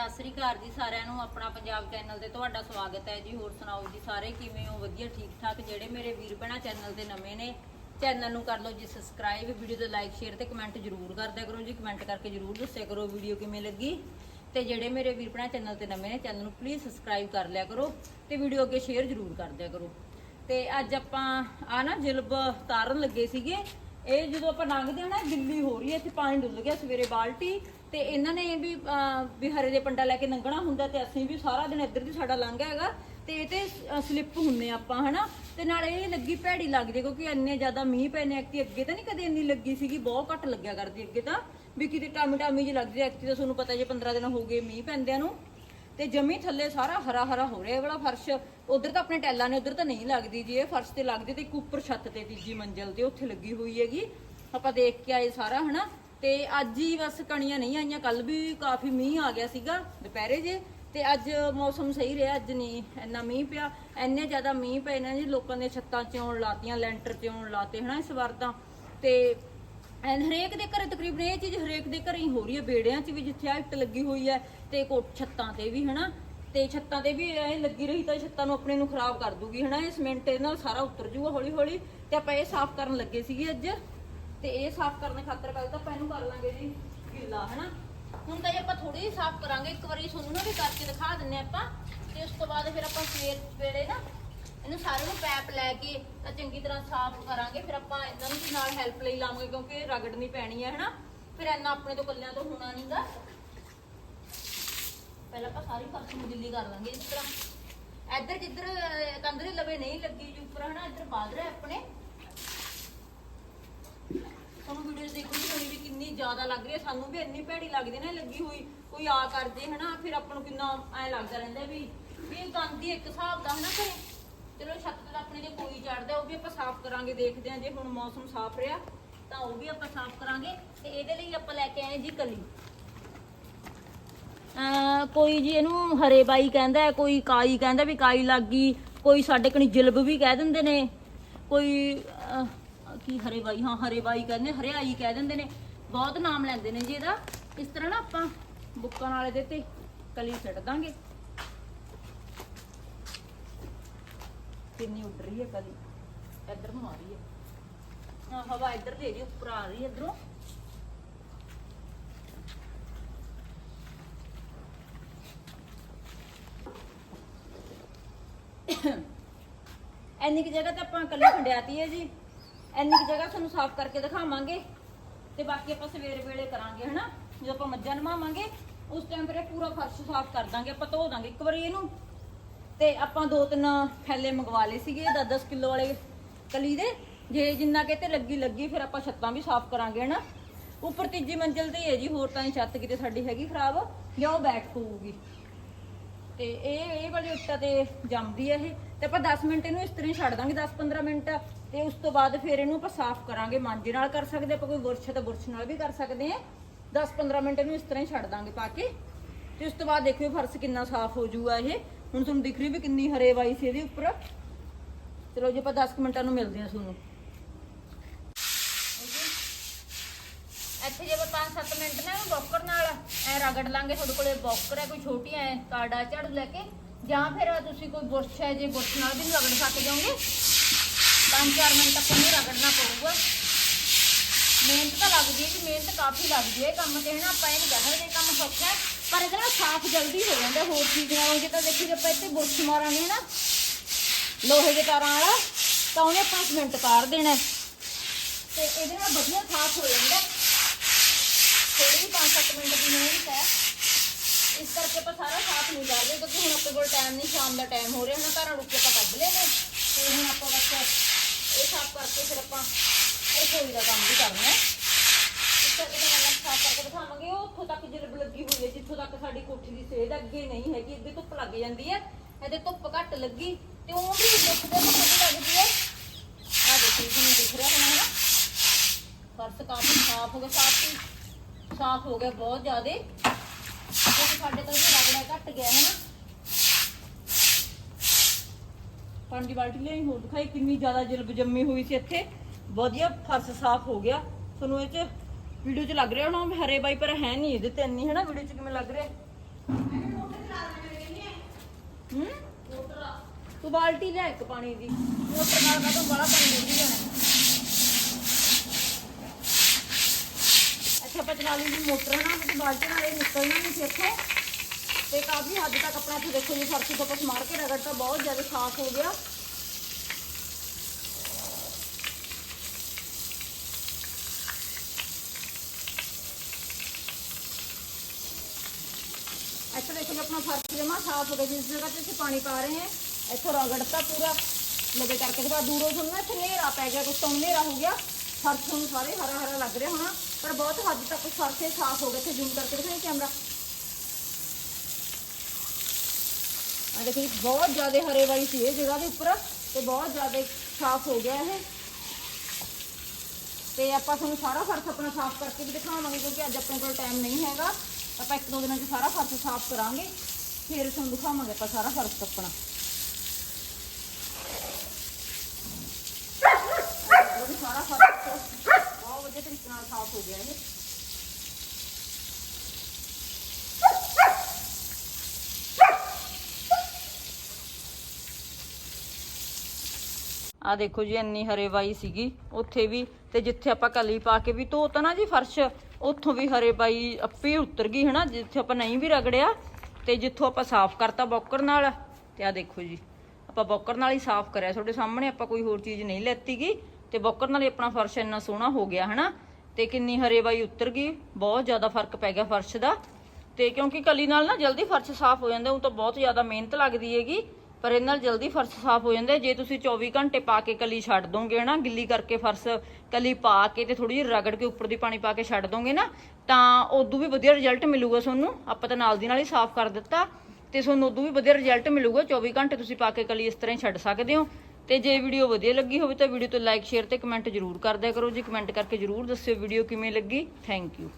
ਸਤਿ ਸ੍ਰੀ ਅਕਾਲ ਜੀ ਸਾਰਿਆਂ ਨੂੰ, ਆਪਣਾ ਪੰਜਾਬ ਚੈਨਲ ਤੇ ਤੁਹਾਡਾ ਸਵਾਗਤ ਹੈ ਜੀ। ਹੋਰ ਸੁਣਾਓ ਜੀ ਸਾਰੇ ਕਿਵੇਂ ਹੋ? ਵਧੀਆ ਠੀਕ ਠਾਕ ਜਿਹੜੇ ਮੇਰੇ ਵੀਰ ਭੈਣਾਂ ਚੈਨਲ ਤੇ ਨਵੇਂ ਨੇ, ਚੈਨਲ ਨੂੰ ਕਰ ਲਓ ਜੀ ਸਬਸਕ੍ਰਾਈਬ ਵੀਡੀਓ ਤੇ ਲਾਈਕ ਸ਼ੇਅਰ ਤੇ ਕਮੈਂਟ ਜ਼ਰੂਰ ਕਰਦਿਆ ਕਰੋ ਜੀ। ਕਮੈਂਟ ਕਰਕੇ ਜ਼ਰੂਰ ਦੱਸਿਆ ਕਰੋ ਵੀਡੀਓ ਕਿਵੇਂ ਲੱਗੀ। ਤੇ ਜਿਹੜੇ ਮੇਰੇ ਵੀਰ ਭੈਣਾ ਚੈਨਲ ਤੇ ਨਵੇਂ ਨੇ, ਚੈਨਲ ਨੂੰ ਪਲੀਜ਼ ਸਬਸਕ੍ਰਾਈਬ ਕਰ ਲਿਆ ਕਰੋ ਤੇ ਵੀਡੀਓ ਅੱਗੇ ਸ਼ੇਅਰ ਜ਼ਰੂਰ ਕਰਦਿਆ ਕਰੋ। ਤੇ ਅੱਜ ਆਪਾਂ ਆ ਨਾ ਜਿਲਬ ਤਾਰਨ ਲੱਗੇ ਸੀਗੇ। ਇਹ ਜਦੋਂ ਆਪਾਂ ਲੰਘਦੇ ਹਾਂ ਨਾ ਗਿੱਲੀ ਹੋ ਰਹੀ ਹੈ ਇੱਥੇ ਪਾਣੀ ਡੁੱਲ ਗਿਆ ਸਵੇਰੇ ਬਾਲਟੀ ਤੇ ਇਹਨਾਂ ਨੇ ਵੀ ਅਹ, ਵੀ ਹਰੇ ਦੇ ਪੰਡਾ ਲੈ ਕੇ ਲੰਘਣਾ ਹੁੰਦਾ ਤੇ ਅਸੀਂ ਵੀ ਸਾਰਾ ਦਿਨ ਇੱਧਰ ਦੀ ਸਾਡਾ ਲੰਘਿਆ ਹੈਗਾ। ਤੇ ਇਹ ਤੇ ਸਲਿੱਪ ਹੁੰਨੇ ਆਪਾਂ ਹਨਾ? ਤੇ ਨਾਲ ਇਹ ਲੱਗੀ ਭੈੜੀ ਲੱਗਦੀ ਹੈ ਕਿਉਂਕਿ ਇੰਨੇ ਜ਼ਿਆਦਾ ਮੀਂਹ ਪਏ ਨੇ ਅੱਗੇ ਤਾਂ ਨਹੀਂ ਕਦੇ ਇੰਨੀ ਲੱਗੀ ਸੀਗੀ ਬਹੁਤ ਘੱਟ ਲੱਗਿਆ ਕਰਦੀ ਅੱਗੇ ਤਾਂ। ਵੀ ਕਿਤੇ ਟਾਮੀ ਟਾਮੀ ਜਿਹੀ ਲੱਗਦੀ ਐਕਤੀ ਤਾਂ ਤੁਹਾਨੂੰ ਪਤਾ ਜੇ 15 ਦਿਨ ਹੋ ਗਏ ਮੀਂਹ ਪੈਂਦਿਆਂ ਨੂੰ। ਤੇ ਜਮੀ ਥੱਲੇ ਸਾਰਾ ਹਰਾ ਹਰਾ ਹੋ ਰਿਹਾ ਇਹ ਵਾਲਾ ਫਰਸ਼। ਉਧਰ ਤਾਂ ਆਪਣੇ ਟੈਲਾਂ ਨੇ, ਉਧਰ ਤਾਂ ਨਹੀਂ ਲੱਗਦੀ ਜੀ। ਇਹ ਫਰਸ਼ ਤੇ ਲੱਗਦੀ ਤੇ ਇੱਕ ਉੱਪਰ ਛੱਤ ਤੇ ਤੀਜੀ ਮੰਜ਼ਲ ਤੇ ਉੱਥੇ ਲੱਗੀ ਹੋਈ ਹੈਗੀ। ਆਪਾਂ ਦੇਖ ਕੇ ਆਏ ਸਾਰਾ, ਹਨਾ? ਤੇ ਅੱਜ ਹੀ ਬਸ ਕਣੀਆਂ ਨਹੀਂ ਆਈਆਂ ਕੱਲ ਵੀ ਕਾਫੀ ਮੀਂਹ ਆ ਗਿਆ ਸੀਗਾ, ਦੁਪਹਿਰੇ ਜੇ। ਤੇ ਅੱਜ ਮੌਸਮ ਸਹੀ ਰਿਹਾ, ਅੱਜ ਨਹੀਂ, ਇੰਨਾ ਮੀਂਹ ਪਿਆ। ਇੰਨੇ ਜ਼ਿਆਦਾ ਮੀਂਹ ਪਏ ਨੇ ਜੀ, ਲੋਕਾਂ ਦੇ ਛੱਤਾਂ ਚੋਂ ਲਾਤੀਆਂ, ਲੈਂਟਰ ਚੋਂ ਲਾਤੇ, ਹਨਾ, ਇਸ ਵਾਰ ਤਾਂ। ਤੇ ਐਨ ਹਰੇਕ ਦੇ ਘਰੇ ਤਕਰੀਬਨ ਇਹ ਚੀਜ਼ ਹਰੇਕ ਦੇ ਘਰੇ ਹੀ ਹੋ ਰਹੀ ਹੈ। ਬੇੜਿਆਂ 'ਚ ਵੀ ਜਿੱਥੇ ਆ ਇੱਟ ਲੱਗੀ ਹੋਈ ਹੈ ਤੇ ਕੋਠ ਛੱਤਾਂ ਤੇ ਵੀ, ਹਨਾ? ਤੇ ਛੱਤਾਂ ਤੇ ਵੀ ਇਹ ਲੱਗੀ ਰਹੀ ਤਾਂ ਛੱਤਾਂ ਨੂੰ ਆਪਣੇ ਨੂੰ ਖਰਾਬ ਕਰ ਦੂਗੀ, ਹਨਾ? ਇਹ ਸੀਮੈਂਟ ਇਹਦੇ ਨਾਲ ਸਾਰਾ ਉਤਰ ਜੂਗਾ ਹੌਲੀ ਹੌਲੀ ਤੇ ਆਪਾਂ ਇਹ ਸਾਫ਼ ਕਰਨ ਲੱਗੇ ਸੀਗੇ ਅੱਜ। ਤੇ ਇਹ ਸਾਫ਼ ਕਰਨ ਖਾਤਰ ਪਹਿਲਾਂ ਤਾਂ ਆਪਾਂ ਇਹਨੂੰ ਕਰ ਲਾਂਗੇ ਜੀ, ਗਿੱਲਾ, ਹਨਾ? ਹੁਣ ਤਾਂ ਇਹ ਆਪਾਂ ਥੋੜੀ ਜਿਹੀ ਸਾਫ਼ ਕਰਾਂਗੇ। ਇੱਕ ਵਾਰੀ ਤੁਹਾਨੂੰ ਨਾ ਵੀ ਕਰਕੇ ਦਿਖਾ ਦਿੰਨੇ ਆਪਾਂ। ਤੇ ਉਸ ਤੋਂ ਬਾਅਦ ਫਿਰ ਆਪਾਂ ਫੇਰ ਵੇਲੇ ਨਾ ਇਹਨੂੰ ਸਾਰੇ ਨੂੰ ਪੈਪ ਲੈ ਕੇ ਤਾਂ ਚੰਗੀ ਤਰ੍ਹਾਂ ਸਾਫ਼ ਕਰਾਂਗੇ ਫਿਰ ਆਪਾਂ ਇਹਨਾਂ ਨੂੰ ਵੀ ਨਾਲ ਹੈਲਪ ਲਈ ਲਾਵਾਂਗੇ ਕਿਉਂਕਿ ਇਹ ਰਗੜਨੀ ਪੈਣੀ ਹੈ ਹਨਾ? ਫਿਰ ਇੰਨਾ ਆਪਣੇ ਤੋਂ ਕੱਲਿਆਂ ਤੋਂ ਹੋਣਾ ਨਹੀਂਗਾ ਪਹਿਲਾਂ ਆਪਾਂ ਸਾਰੀ ਫਰਸ਼ ਨੂੰ ਗਿੱਲੀ ਕਰ ਲਾਂਗੇ ਇਸ ਤਰ੍ਹਾਂ। ਇੱਧਰ ਜਿੱਧਰ ਅਹ, ਲਵੇ ਨਹੀਂ ਲੱਗੀ ਉੱਪਰ ਹਨਾ? ਇੱਧਰ ਬਾਦ ਆਪਣੇ। ਤੁਹਾਨੂੰ ਵੀਡੀਓ ਦੇਖਣੀ ਹੋਣੀ ਵੀ ਕਿੰਨੀ ਜ਼ਿਆਦਾ ਲੱਗ ਰਹੀ ਹੈ। ਸਾਨੂੰ ਵੀ ਇੰਨੀ ਭੈੜੀ ਲੱਗਦੀ ਨਾ ਲੱਗੀ ਹੋਈ ਕੋਈ ਆ ਕਰਦੇ ਹਨਾ? ਫਿਰ ਆਪਾਂ ਨੂੰ ਕਿੰਨਾ ਐ ਲੱਗਦਾ ਰਹਿੰਦਾ ਵੀ ਇਹ ਗੰਦ ਇੱਕ ਹਿਸਾਬ ਦਾ ਹਨਾ ਘਰੇ? ਚਲੋ ਛੱਤ ਤੇ ਤਾਂ ਆਪਣੇ ਜੇ ਕੋਈ ਚੜਦਾ ਉਹ ਵੀ ਆਪਾਂ ਸਾਫ਼ ਕਰਾਂਗੇ ਦੇਖਦੇ ਹਾਂ ਜੇ ਹੁਣ ਮੌਸਮ ਸਾਫ਼ ਰਿਹਾ ਤਾਂ ਉਹ ਵੀ ਆਪਾਂ ਸਾਫ਼ ਕਰਾਂਗੇ ਤੇ ਇਹਦੇ ਲਈ ਆਪਾਂ ਲੈ ਕੇ ਆਏ ਜੀ ਕਲੀ। ਅਹ ਕੋਈ ਜੀ ਇਹਨੂੰ ਹਰੇ ਬਾਈ ਕਹਿੰਦਾ ਹੈ, ਕੋਈ ਕਾਈ ਕਹਿੰਦਾ ਵੀ ਕਾਈ ਲੱਗ ਗਈ ਕੋਈ ਸਾਡੇ ਕਣੀ ਜਿਲਬ ਵੀ ਕਹਿ ਦਿੰਦੇ ਨੇ ਕੋਈ ਅਹ, ਕੀ ਹਰੇ ਬਾਈ ਹਾਂ ਹਰੇ ਬਾਈ ਕਹਿੰਦੇ ਹਰਿਆਈ ਕਹਿ ਦਿੰਦੇ ਨੇ ਬਹੁਤ ਨਾਮ ਲੈਂਦੇ ਨੇ ਜੀ ਇਹਦਾ। ਇਸ ਤਰ੍ਹਾਂ ਨਾ ਆਪਾਂ ਬੁੱਕਾਂ ਵਾਲੇ ਦੇ ਤੇ ਕਲੀ ਛੱਡ ਦਾਂਗੇ। ਕਿੰਨੀ ਉੱਡ ਰਹੀ ਹੈ ਕਲੀ ਇੱਧਰ ਨੂੰ ਆ ਰਹੀ ਹੈ। ਹਾਂ ਹਵਾ ਇੱਧਰ ਦੇ ਰਹੀ, ਉੱਪਰ ਆ ਰਹੀ ਹੈ ਇੱਧਰੋਂ। ਇੰਨੀ ਕੁ ਜਗ੍ਹਾ ਤੇ ਆਪਾਂ ਕੱਲੀ ਖੰਡਿਆਤੀ ਹੈ ਜੀ। ਇੰਨੀ ਕੁ ਜਗ੍ਹਾ ਤੁਹਾਨੂੰ ਸਾਫ਼ ਕਰਕੇ ਦਿਖਾਵਾਂਗੇ। ਤੇ ਬਾਕੀ ਆਪਾਂ ਸਵੇਰ ਵੇਲੇ ਕਰਾਂਗੇ, ਹਨਾ? ਜਦੋਂ ਆਪਾਂ ਮੱਝਾਂ ਨਵਾਵਾਂਗੇ ਉਸ ਟਾਈਮ ਫਿਰ ਇਹ ਪੂਰਾ ਫਰਸ਼ ਸਾਫ਼ ਕਰ ਦਾਂਗੇ, ਆਪਾਂ ਧੋ ਦਾਂਗੇ। ਇੱਕ ਵਾਰੀ ਇਹਨੂੰ ਤੇ ਆਪਾਂ ਦੋ ਤਿੰਨ ਥੈਲੇ ਮੰਗਵਾ ਲਏ ਸੀਗੇ 10-10 ਕਿਲੋ ਵਾਲੇ ਕਲੀ ਦੇ। ਜੇ ਜਿੰਨਾ ਕਿਤੇ ਲੱਗੀ ਲੱਗੀ, ਫਿਰ ਆਪਾਂ ਛੱਤਾਂ ਵੀ ਸਾਫ਼ ਕਰਾਂਗੇ, ਹਨਾ? ਉੱਪਰ ਤੀਜੀ ਮੰਜ਼ਿਲ ਤੇ ਹੈ ਜੀ, ਹੋਰ ਤਾਂ ਨਹੀਂ ਛੱਤ ਕਿਤੇ ਸਾਡੀ ਹੈਗੀ ਖਰਾਬ, ਜਾਂ ਉਹ ਬੈਠ ਪਊਗੀ। ਤੇ ਇਹ ਇਹ ਵਾਲੀ ਇੱਟਾਂ ਤੇ ਜੰਮਦੀ ਹੈ ਇਹ। ਤੇ ਆਪਾਂ 10 ਮਿੰਟ ਇਹਨੂੰ ਇਸ ਤਰ੍ਹਾਂ ਹੀ ਛੱਡ ਦਾਂਗੇ 10-15 ਮਿੰਟ। ਤੇ ਉਸ ਤੋਂ ਬਾਅਦ ਫਿਰ ਇਹਨੂੰ ਆਪਾਂ ਸਾਫ਼ ਕਰਾਂਗੇ, ਮਾਂਜੇ ਨਾਲ ਕਰ ਸਕਦੇ ਆਪਾਂ ਕੋਈ ਬੁਰਸ਼ ਤਾਂ ਬੁਰਸ਼ ਨਾਲ ਵੀ ਕਰ ਸਕਦੇ ਹਾਂ। 10-15 ਮਿੰਟ ਇਹਨੂੰ ਇਸ ਤਰ੍ਹਾਂ ਹੀ ਛੱਡ ਦਾਂਗੇ ਪਾ ਕੇ। ਤੇ ਉਸ ਤੋਂ ਬਾਅਦ ਦੇਖਿਓ ਫਰਸ਼ ਕਿੰਨਾ ਸਾਫ਼ ਹੋ ਜਾਊਗਾ ਇਹ। ਹੁਣ ਤੁਹਾਨੂੰ ਦਿਖ ਰਹੀ ਵੀ ਕਿੰਨੀ ਹਰੇ ਵਾਈ ਸੀ ਇਹਦੇ ਉੱਪਰ। ਚਲੋ ਜੀ, ਆਪਾਂ 10 ਮਿੰਟਾਂ ਨੂੰ ਮਿਲਦੇ ਹਾਂ ਤੁਹਾਨੂੰ। ਇੱਥੇ ਜੇ ਆਪਾਂ 5-7 ਮਿੰਟ ਨਾ ਬੌਕਰ ਨਾਲ ਐ ਰਗੜ ਲਾਂਗੇ, ਤੁਹਾਡੇ ਕੋਲੇ ਬੌਕਰ ਹੈ, ਕੋਈ ਛੋਟੀ ਐ ਕਾੜਾ ਝਾੜੂ ਲੈ ਕੇ। ਜਾਂ ਫਿਰ ਤੁਸੀਂ ਕੋਈ ਬੁਰਸ਼ ਹੈ, ਜੇ ਬੁਰਸ਼ ਨਾਲ ਵੀ ਰਗੜ ਸਕ ਜਾਓਗੇ 5-4 ਮਿੰਟ ਤੱਕ ਇਹਨੂੰ ਰਗੜਨਾ ਪਊਗਾ। ਮਿਹਨਤ ਤਾਂ ਲੱਗਦੀ ਹੈ ਜੀ, ਮਿਹਨਤ ਕਾਫੀ ਲੱਗਦੀ ਹੈ ਕੰਮ ਤੇ ਹੈ ਆਪਾਂ ਇਹ ਨਹੀਂ ਕਹਿ ਸਕਦੇ ਕੰਮ ਸੌਖਾ ਹੈ। ਪਰ ਇਹਦੇ ਨਾਲ ਸਾਫ਼ ਜਲਦੀ ਹੋ ਜਾਂਦਾ, ਹੋਰ ਚੀਜ਼ ਨਾਲੋਂ ਜੇ ਤਾਂ ਦੇਖੀ ਜੇ ਆਪਾਂ ਇੱਥੇ ਬੁਰਸ਼ ਮਾਰਾਂਗੇ ਨਾ ਲੋਹੇ ਦੇ ਤਾਰਾਂ ਵਾਲਾ, ਤਾਂ ਉਹਨੇ 5 ਮਿੰਟ ਤਾਰ ਦੇਣਾ ਹੈ। ਤੇ ਇਹਦੇ ਨਾਲ ਵਧੀਆ ਸਾਫ਼ ਹੋ ਜਾਂਦਾ ਹੈ। ਥੋੜੀ ਜਿਹੀ 5-7 ਮਿੰਟ ਦੀ ਮਿਹਨਤ ਹੈ ਇਸ ਕਰਕੇ ਆਪਾਂ ਸਾਰਾ ਸਾਫ਼ ਨਹੀਂ ਕਰਦੇ ਕਿਉਂਕਿ ਹੁਣ ਆਪਣੇ ਕੋਲ ਟਾਈਮ ਨਹੀਂ, ਸ਼ਾਮ ਦਾ ਟਾਈਮ ਹੋ ਰਿਹਾ, ਹੁਣ ਘਰਾਂ ਰੁੱਕ ਕੇ ਆਪਾਂ ਕੱਢ ਲਏ ਨੇ ਤੇ ਹੁਣ ਆਪਾਂ ਬਸ ਇਹ ਸਾਫ਼ ਕਰਕੇ ਫਿਰ ਆਪਾਂ ਰਸੋਈ ਦਾ ਕੰਮ ਵੀ ਕਰਨਾ ਇਸ ਕਰਕੇ ਸਾਫ਼ ਕਰਕੇ ਦਿਖਾਵਾਂਗੇ ਉਹ ਉੱਥੋਂ ਤੱਕ ਜਲਬ ਲੱਗੀ ਹੋਈ ਹੈ, ਜਿੱਥੋਂ ਤੱਕ ਸਾਡੀ ਕੋਠੀ ਦੀ ਸੇਧ ਅੱਗੇ ਨਹੀਂ ਹੈਗੀ, ਅੱਗੇ ਧੁੱਪ ਲੱਗ ਜਾਂਦੀ ਹੈ। ਇਹਦੇ ਧੁੱਪ ਘੱਟ ਲੱਗੀ, ਤੇ ਉਹ ਵੀ ਦੁੱਖ ਦੇ ਧੁੱਪ ਲੱਗਦੀ ਹੈ। ਆ ਦੇਖੋ ਤੁਹਾਨੂੰ ਦਿਖ ਰਿਹਾ ਹੋਣਾ ਨਾ ਫਰਸ਼ ਕਾਫੀ ਸਾਫ਼ ਹੋ ਗਿਆ, ਸਾਫ਼ ਸਾਫ਼ ਹੋ ਗਿਆ ਬਹੁਤ ਜ਼ਿਆਦੇ। ਕਿਉਂਕਿ ਸਾਡੇ ਤਾਂ ਇਹ ਰਗੜਾ ਘੱਟ ਗਿਆ ਹੈ ਨਾ ਪਾਣੀ ਦੀ ਬਾਲਟੀ ਲਈ ਹੋਰ ਦਿਖਾਈ ਕਿੰਨੀ ਜ਼ਿਆਦਾ ਜਲਬ ਜੰਮੀ ਹੋਈ ਸੀ ਇੱਥੇ। ਵਧੀਆ ਫਰਸ਼ ਸਾਫ਼ ਹੋ ਗਿਆ। ਤੁਹਾਨੂੰ ਇਹ ਚ ਵੀਡੀਓ 'ਚ ਲੱਗ ਰਿਹਾ ਹੋਣਾ ਹਰੇ ਬਾਈ ਪਰ ਹੈ ਨਹੀਂ ਇਹਦੇ ਤੇ ਇੰਨੀ ਹੈ ਵੀਡੀਓ 'ਚ ਕਿਵੇਂ ਲੱਗ ਰਿਹਾ? ਹੂੰ? ਤੂੰ ਬਾਲਟੀ ਲੈ ਇੱਕ ਪਾਣੀ ਦੀ। ਮੋਟਰ ਨਾਲ ਕਾ ਤੋਂ ਬੜਾ ਪਾਣੀ ਡੁੱਲੀ ਜਾਣਾ। ਅੱਛਾ ਪਚਨਾਲੀ ਦੀ ਮੋਟਰ ਨਾ ਤੇ ਬਾਲਟੀ ਨਾਲ ਇਹ ਨਿਕਲਣਾ ਨਹੀਂ ਸੀ ਇੱਥੋਂ। ਤੇ ਕਾਫੀ ਹੱਦ ਤੱਕ ਆਪਣਾ ਇੱਥੇ ਦੇਖੋ ਜੀ, ਫਰਸ਼ ਤੋਂ ਪਸ ਮਾਰ ਕੇ ਰਗੜ ਤਾਂ ਬਹੁਤ ਜ਼ਿਆਦਾ ਸਾਫ਼ ਹੋ ਗਿਆ। ਇੱਥੇ ਦੇਖੋ ਜੀ, ਆਪਣਾ ਫਰਸ਼ ਜਮਾ ਸਾਫ਼ ਹੋ ਗਿਆ, ਜਿਸ ਜਗ੍ਹਾ ਤੇ ਅਸੀਂ ਪਾਣੀ ਪਾ ਰਹੇ ਹਾਂ, ਇੱਥੋਂ ਰਗੜਤਾ ਪੂਰਾ ਲਵੇ ਕਰਕੇ ਤੇ ਬਾਅਦ ਦੂਰੋਂ ਤੁਹਾਨੂੰ ਨਾ ਇੱਥੇ ਹਨੇਰਾ ਪੈ ਗਿਆ, ਕੁਛ ਤਾਂ ਹਨੇਰਾ ਹੋ ਗਿਆ, ਫਰਸ਼ ਨੂੰ ਸਾਰੇ ਹਰਾ ਹਰਾ ਲੱਗ ਰਿਹਾ ਹੋਣਾ, ਪਰ ਬਹੁਤ ਹੱਦ ਤੱਕ ਫਰਸ਼ ਇਹ ਸਾਫ਼ ਹੋ ਗਿਆ ਤੇ ਜ਼ੂਮ ਕਰਕੇ ਦਿਖਾਈ ਕੈਮਰਾ। ਆ ਦੇਖੋ ਜੀ, ਬਹੁਤ ਜ਼ਿਆਦਾ ਹਰੇ ਵਾਲੀ ਸੀ ਇਹ ਜਗ੍ਹਾ ਦੇ ਉੱਪਰ, ਤੇ ਬਹੁਤ ਜ਼ਿਆਦਾ ਸਾਫ਼ ਹੋ ਗਿਆ ਇਹ। ਤੇ ਆਪਾਂ ਤੁਹਾਨੂੰ ਸਾਰਾ ਫਰਸ਼ ਆਪਣਾ ਸਾਫ਼ ਕਰਕੇ ਵੀ ਦਿਖਾਵਾਂਗੇ ਆਪਾਂ ਇੱਕ ਦੋ ਦਿਨਾਂ 'ਚ ਸਾਰਾ ਫਰਸ਼ ਸਾਫ਼ ਕਰਾਂਗੇ, ਫਿਰ ਤੁਹਾਨੂੰ ਦਿਖਾਵਾਂਗੇ ਆਪਾਂ ਸਾਰਾ ਫਰਸ਼ ਆਪਣਾ ਸਾਰਾ ਫਰਸ਼ ਬਹੁਤ ਵਧੀਆ ਤਰੀਕੇ ਨਾਲ ਸਾਫ਼ ਹੋ ਗਿਆ ਇਹ। ਆ ਦੇਖੋ ਜੀ, ਇੰਨੀ ਹਰੇਵਾਈ ਸੀਗੀ। ਉੱਥੇ ਵੀ ਤੇ ਜਿੱਥੇ ਆਪਾਂ ਕਲੀ ਪਾ ਕੇ ਵੀ ਧੋਤਾ ਨਾ ਜੀ ਫਰਸ਼, ਉੱਥੋਂ ਵੀ ਹਰੇਵਾਈ ਆਪੇ ਉਤਰ ਗਈ ਹਨਾ, ਜਿੱਥੇ ਆਪਾਂ ਨਹੀਂ ਵੀ ਰਗੜਿਆ। ਤੇ ਜਿੱਥੋਂ ਆਪਾਂ ਸਾਫ਼ ਕਰਤਾ ਬੌਕਰ ਨਾਲ, ਤੇ ਆ ਦੇਖੋ ਜੀ, ਆਪਾਂ ਬੌਕਰ ਨਾਲ ਹੀ ਸਾਫ਼ ਕਰਿਆ। ਤੁਹਾਡੇ ਸਾਹਮਣੇ ਆਪਾਂ ਕੋਈ ਹੋਰ ਚੀਜ਼ ਨਹੀਂ ਲੈਤੀਗੀ ਤੇ ਬੌਕਰ ਨਾਲ ਹੀ ਆਪਣਾ ਫਰਸ਼ ਇੰਨਾ ਸੋਹਣਾ ਹੋ ਗਿਆ ਹਨਾ। ਤੇ ਕਿੰਨੀ ਹਰੇਵਾਈ ਉਤਰ ਗਈ, ਬਹੁਤ ਜ਼ਿਆਦਾ ਫ਼ਰਕ ਪੈ ਗਿਆ ਫਰਸ਼ ਦਾ। ਤੇ ਕਿਉਂਕਿ ਕਲੀ ਨਾਲ ਨਾ ਜਲਦੀ ਫਰਸ਼ ਸਾਫ਼ ਹੋ ਜਾਂਦਾ ਉਹ ਤਾਂ ਬਹੁਤ ਜ਼ਿਆਦਾ ਮਿਹਨਤ ਲੱਗਦੀ ਹੈਗੀ। ਪਰ ਇਹ ਨਾਲ ਜਲਦੀ ਫਰਸ਼ ਸਾਫ਼ ਹੋ ਜਾਂਦਾ ਜੇ ਤੁਸੀਂ 24 ਘੰਟੇ ਪਾ ਕੇ ਕਲੀ ਛੱਡ ਦੋਗੇ ਨਾ, ਗਿੱਲੀ ਕਰਕੇ ਫਰਸ਼ ਕਲੀ ਪਾ ਕੇ ਤੇ ਥੋੜੀ ਜਿਹੀ ਰਗੜ ਕੇ ਉੱਪਰ ਦੀ ਪਾਣੀ ਪਾ ਕੇ ਛੱਡ ਦੋਗੇ ਨਾ, ਤਾਂ ਉਦੋਂ ਵੀ ਵਧੀਆ ਰਿਜ਼ਲਟ ਮਿਲੂਗਾ ਤੁਹਾਨੂੰ। ਆਪਾਂ ਤਾਂ ਨਾਲ ਦੀ ਨਾਲ ਹੀ ਸਾਫ਼ ਕਰ ਦਿੱਤਾ ਤੇ ਤੁਹਾਨੂੰ ਉਦੋਂ ਵੀ ਵਧੀਆ ਰਿਜ਼ਲਟ ਮਿਲੂਗਾ। 24 ਘੰਟੇ ਤੁਸੀਂ ਪਾ ਕੇ ਕਲੀ ਇਸ ਤਰ੍ਹਾਂ ਹੀ ਛੱਡ ਸਕਦੇ ਹੋ। ਤੇ ਜੇ ਵੀਡੀਓ ਵਧੀਆ ਲੱਗੀ ਹੋਵੇ ਤਾਂ ਵੀਡੀਓ ਤੇ ਲਾਈਕ ਸ਼ੇਅਰ ਤੇ ਕਮੈਂਟ ਜ਼ਰੂਰ ਕਰਦਿਆ ਕਰੋ। ਜੀ ਕਮੈਂਟ ਕਰਕੇ ਜ਼ਰੂਰ ਦੱਸਿਓ ਵੀਡੀਓ ਕਿਵੇਂ ਲੱਗੀ ਥੈਂਕ ਯੂ